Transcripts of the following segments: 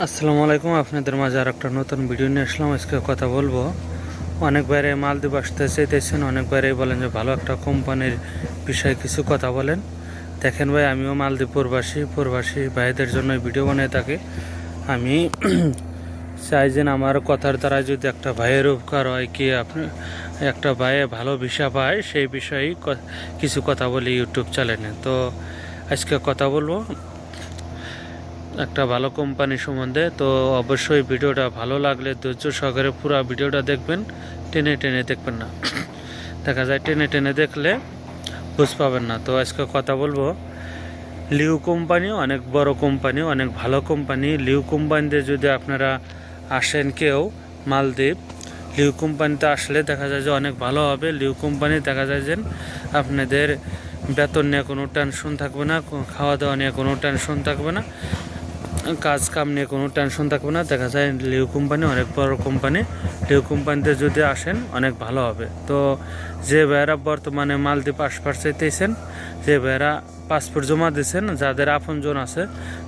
আসসালামু আলাইকুম, আপনাদের মাঝে আর একটা নতুন ভিডিও নিয়ে আসলাম। আজকে কথা বলব। অনেক বাইরে মালদ্বীপ আসতে চাইতেছেন অনেক বলেন যে ভালো একটা কোম্পানির বিষয়ে কিছু কথা বলেন। দেখেন ভাই, আমিও মালদ্বীপ প্রবাসী প্রবাসী ভাইদের জন্য ভিডিও বানিয়ে থাকি। আমি চাই যে আমার কথার দ্বারা যদি একটা ভাইয়ের উপকার হয়, কি আপনি একটা ভাইয়ে ভালো ভিসা পায়, সেই বিষয়ে ক- কিছু কথা বলি ইউটিউব চ্যানেলে। তো আজকে কথা বলব। একটা ভালো কোম্পানি সম্বন্ধে, তো অবশ্যই ভিডিওটা ভালো লাগলে ধৈর্য সহকারে পুরো ভিডিওটা দেখবেন। টেনে টেনে দেখবেন না। দেখা যায় টেনে টেনে দেখলে বুঝ পাবেন না। তো আজকে কথা বলব, লিউ কোম্পানি অনেক বড় কোম্পানি অনেক ভালো কোম্পানি লিউ কোম্পানিতে যদি আপনারা আসেন কেউ, মালদ্বীপ, লিউ কোম্পানিতে আসলে দেখা যায় যে অনেক ভালো হবে। লিউ কোম্পানি দেখা যায় যে আপনাদের বেতন নিয়ে কোনো টেনশন থাকবে না, খাওয়া দাওয়া নিয়ে কোনো টেনশন থাকবে না। কাজ কাম নিয়ে কোনো টেনশন থাকবে না। দেখা যায় লিউ কোম্পানি অনেক বড় কোম্পানি। লিউ কোম্পানিতে যদি আসেন, অনেক ভালো হবে। তো যে ভাইয়েরা বর্তমানে মালদ্বীপ আশপাশ চাইতেছেন, যে ভাইয়েরা পাসপোর্ট জমা দিয়েছেন, যাদের আপনজন আছে,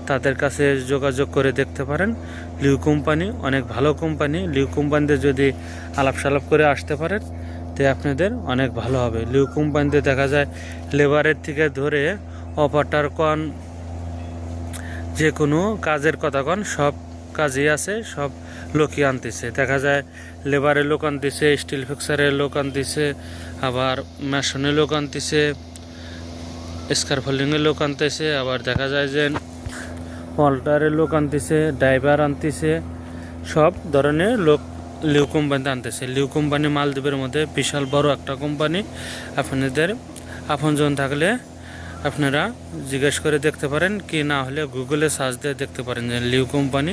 তাদের কাছে যোগাযোগ করে দেখতে পারেন। লিউ কোম্পানি অনেক ভালো কোম্পানি। লিউ কোম্পানিতে যদি আলাপ সালাপ করে আসতে পারেন, তে আপনাদের অনেক ভালো হবে। লিউ কোম্পানিতে দেখা যায়, লেবারের থেকে ধরে অপারেটর কন যে কোনো কাজের কথা কন, সব কাজই আছে, সব লোকই আনতেছে। দেখা যায় লেবারের লোক আনতেছে, স্টিল ফিক্সারের লোক আনতেছে, আবার মেশনের লোক আনতেছে, স্কারফোল্ডিংয়ের লোক আনতেছে, আবার দেখা যায় যে অল্টারের লোক আনতেছে, ড্রাইভার আনতেছে, সব ধরনের লোক লিউ কোম্পানিতে আনতেছে। লিউ কোম্পানি মালদ্বীপের মধ্যে বিশাল বড় একটা কোম্পানি। আপনাদের আপনজন থাকলে আপনারা জিজ্ঞেস করে দেখতে পারেন, কি না হলে গুগলে সার্চ দিয়ে দেখতে পারেন যে লিউ কোম্পানি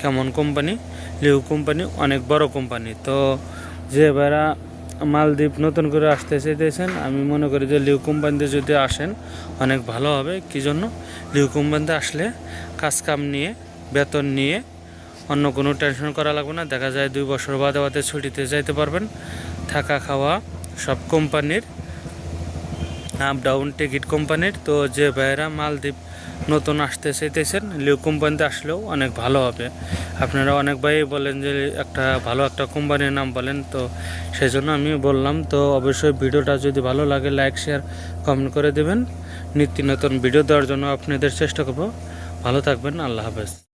কেমন কোম্পানি লিউ কোম্পানি অনেক বড় কোম্পানি তো যে এবারা মালদ্বীপ নতুন করে আসতে চাইতেছেন, আমি মনে করি যে লিউ কোম্পানিতে যদি আসেন, অনেক ভালো হবে। কি জন্য? লিউ কোম্পানিতে আসলে কাজ কাম নিয়ে, বেতন নিয়ে অন্য কোনো টেনশন করা লাগবে না। দেখা যায় দুই বছর বাদে বাদে ছুটিতে যাইতে পারবেন। থাকা খাওয়া সব কোম্পানির ডাউন টিকিট কোম্পানির। তো যে ভাইয়েরা মালদ্বীপ নতুন আসতে চাইতেছেন, লিউ কোম্পানিতে আসলেও অনেক ভালো হবে। আপনারা অনেক ভাই বলেন যে একটা ভালো একটা কোম্পানির নাম বলেন, তো সেই জন্য আমি বললাম, তো অবশ্যই ভিডিওটা যদি ভালো লাগে, লাইক, শেয়ার, কমেন্ট করে দেবেন। নিত্য নতুন ভিডিও দেওয়ার জন্য আপনাদের চেষ্টা করব। ভালো থাকবেন, আল্লাহ হাফেজ।